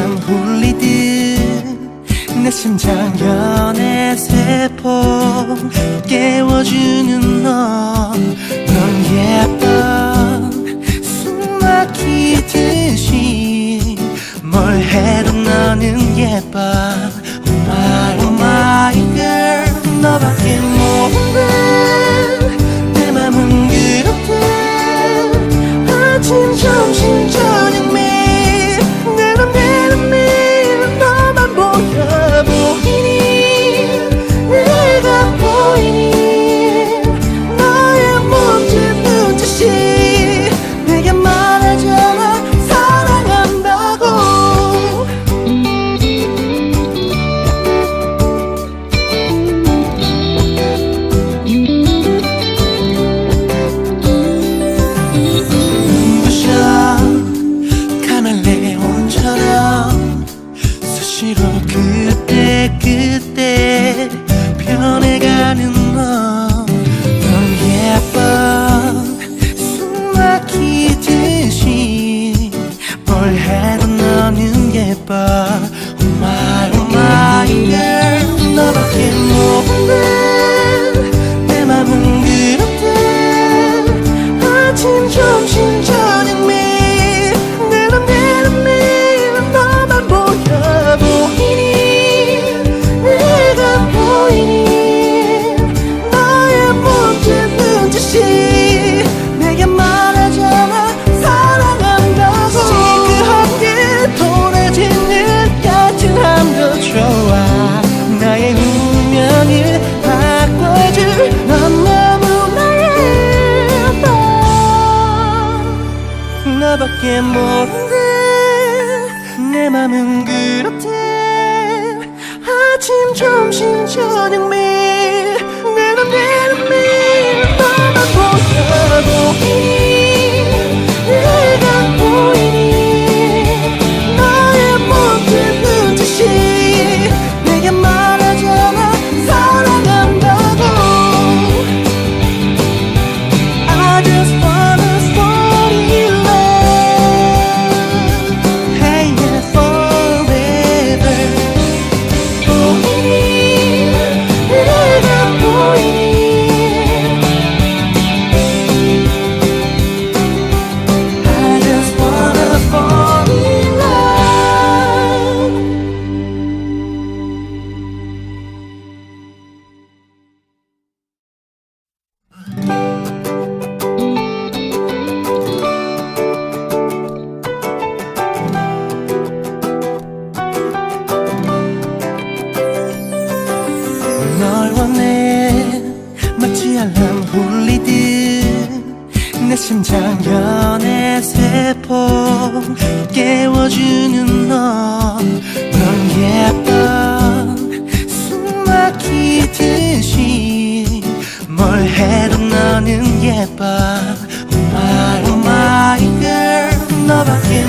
참 홀리듯 내 심장 연애 세포 깨워주는 너넌 예뻐 숨막히듯이 뭘 해도 너는 예뻐. Oh my, oh my girl 너밖에 goodbye. 하나밖에 모르는데 내 맘은 그렇대. 아침 점심 저녁 매일 널 원해. 마치 알람 울리듯 내 심장 변해 세포 깨워주는 너넌 예뻐. 숨 막히듯이 뭘 해도 너는 예뻐. Oh my, oh my girl? 너밖에